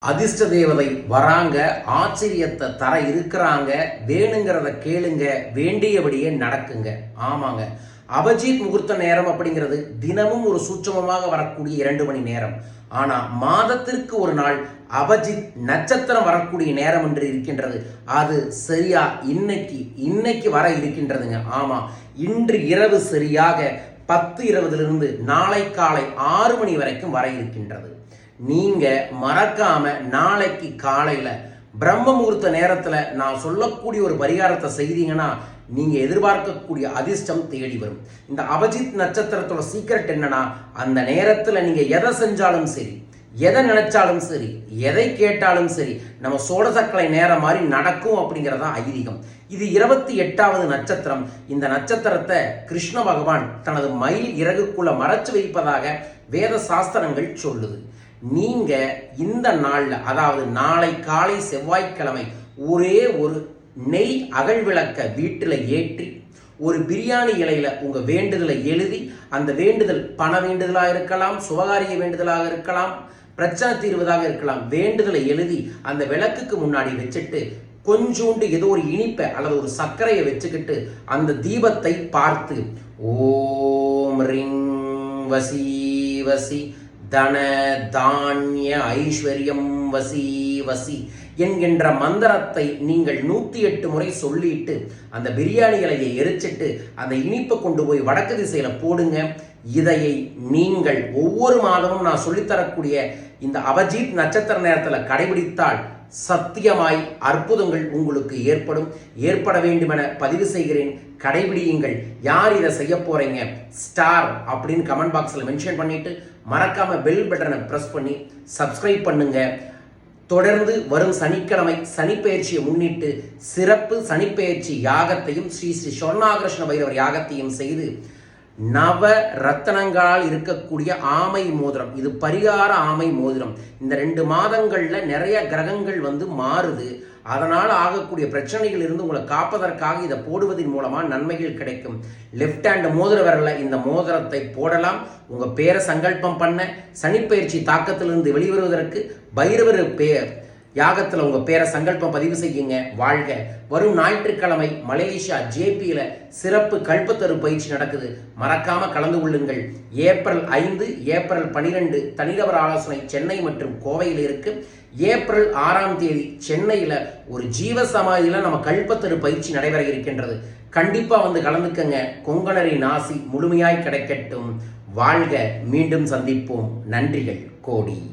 அதிர்ஷ்ட தேவதை வராங்க ஆச்சரியத்தை தர இருக்கிறாங்க வேணுங்கிறத கேளுங்க வேண்டியபடியே நடக்குங்க. ஆமாங்க. அபஜித் முகூர்த்த நேரம் அப்படிங்கிறது தினமும் ஒரு சூட்சமமாக வரக்கூடிய இரண்டு மணி நேரம். ஆனா மாதத்திற்கு ஒரு நாள் அபஜித் நட்சத்திரம் வரக்கூடிய நேரம் என்று இருக்கின்றது. அது சரியா இன்னைக்கு இன்னைக்கு வர இருக்கின்றதுங்க. ஆமா. இன்று இரவு சரியாக பத்து இருபதுலேருந்து நாளை காலை ஆறு மணி வரைக்கும் வர இருக்கின்றது. நீங்கள் மறக்காம நாளைக்கு காலையில் பிரம்ம முகூர்த்த நேரத்தில் நான் சொல்லக்கூடிய ஒரு பரிகாரத்தை செய்தீங்கன்னா நீங்கள் எதிர்பார்க்கக்கூடிய அதிர்ஷ்டம் தேடி வரும். இந்த அபஜித் நட்சத்திரத்தோட சீக்கிரட் என்னன்னா அந்த நேரத்தில் நீங்கள் எதை செஞ்சாலும் சரி எதை நினைச்சாலும் சரி எதை கேட்டாலும் சரி நம்ம சோழசக்கலை நேரம் மாதிரி நடக்கும் அப்படிங்கிறதா ஐதீகம். இது இருபத்தி எட்டாவது நட்சத்திரம். இந்த நட்சத்திரத்தை கிருஷ்ண பகவான் தனது மயில் இறகுக்குள்ள மறைச்சு வைப்பதாக வேத சாஸ்திரங்கள் சொல்லுது. நீங்க இந்த நாள்ல அதாவது நாளை காலை செவ்வாய்க்கிழமை ஒரே ஒரு நெய் அகல் விளக்க வீட்டில் ஏற்றி ஒரு பிரியாணி இலையில உங்க வேண்டுதலை எழுதி அந்த வேண்டுதல் பண வேண்டுதலாக இருக்கலாம் சுபகாரிய வேண்டுதலாக இருக்கலாம் பிரச்சனை தீர்வதாக இருக்கலாம் வேண்டுதலை எழுதி அந்த விளக்குக்கு முன்னாடி வச்சுட்டு கொஞ்சோண்டு ஏதோ ஒரு இனிப்பை அல்லது ஒரு சர்க்கரையை வச்சுக்கிட்டு அந்த தீபத்தை பார்த்து ஓம் ரிங் வசி வசி தன தானிய ஐஸ்வர்யம் வசி வசி என்கின்ற மந்திரத்தை நீங்கள் நூற்றி எட்டு முறை சொல்லிட்டு அந்த பிரியாணி இலையை எரிச்சிட்டு அந்த இனிப்பை கொண்டு போய் வடக்கு திசையில் போடுங்க. இதையை நீங்கள் ஒவ்வொரு மாதமும் நான் சொல்லித்தரக்கூடிய இந்த அபஜீத் நட்சத்திர நேரத்தில் கடைபிடித்தால் சத்தியமாய் அற்புதங்கள் உங்களுக்கு ஏற்படும். ஏற்பட வேண்டுமென பதிவு செய்கிறேன். கடைபிடியுங்கள். யார் இதை செய்ய போறீங்க? ஸ்டார் அப்படின்னு கமெண்ட் பாக்ஸில் மென்ஷன் பண்ணிட்டு மறக்காம பெல் பட்டனை ப்ரெஸ் பண்ணி சப்ஸ்கிரைப் பண்ணுங்க. தொடர்ந்து வரும் சனிக்கிழமை சனிப்பெயர்ச்சியை முன்னிட்டு சிறப்பு சனிப்பெயர்ச்சி யாகத்தையும் ஸ்ரீ ஸ்ரீ சொர்ணாகிருஷ்ண பைரவர் யாகத்தையும் செய்து நவ ரத்தனங்களால் இருக்கக்கூடிய ஆமை மோதிரம். இது பரிகார ஆமை மோதிரம். இந்த ரெண்டு மாதங்களில் நிறைய கிரகங்கள் வந்து மாறுது. அதனால் ஆகக்கூடிய பிரச்சனைகள் இருந்து உங்களை காப்பதற்காக இதை போடுவதன் மூலமாக நன்மைகள் கிடைக்கும். லெஃப்ட் ஹேண்ட் மோதிர விரல இந்த மோதிரத்தை போடலாம். உங்கள் பேரை சங்கல்பம் பண்ண சனிப்பயிற்சி தாக்கத்திலிருந்து வெளிவருவதற்கு பைரவர் பேர் யாகத்தில் உங்கள் பேரை சங்கல்பம் பதிவு செய்யுங்க வாழ்க. வரும் ஞாயிற்றுக்கிழமை மலேசியா ஜேபியில் சிறப்பு கல்பத்தரு பயிற்சி நடக்குது. மறக்காம கலந்து கொள்ளுங்கள். ஏப்ரல் ஐந்து ஏப்ரல் பனிரெண்டு தனிநபர் ஆலோசனை சென்னை மற்றும் கோவையில் இருக்கு. ஏப்ரல் ஆறாம் தேதி சென்னையில் ஒரு ஜீவ சமாதியில் நம்ம கல்பத்தரு பயிற்சி நடைபெற இருக்கின்றது. கண்டிப்பாக வந்து கலந்துக்கங்க. கொங்கணரி நாசி முழுமையாய் கிடைக்கட்டும். வாழ்க. மீண்டும் சந்திப்போம். நன்றிகள். கோடி.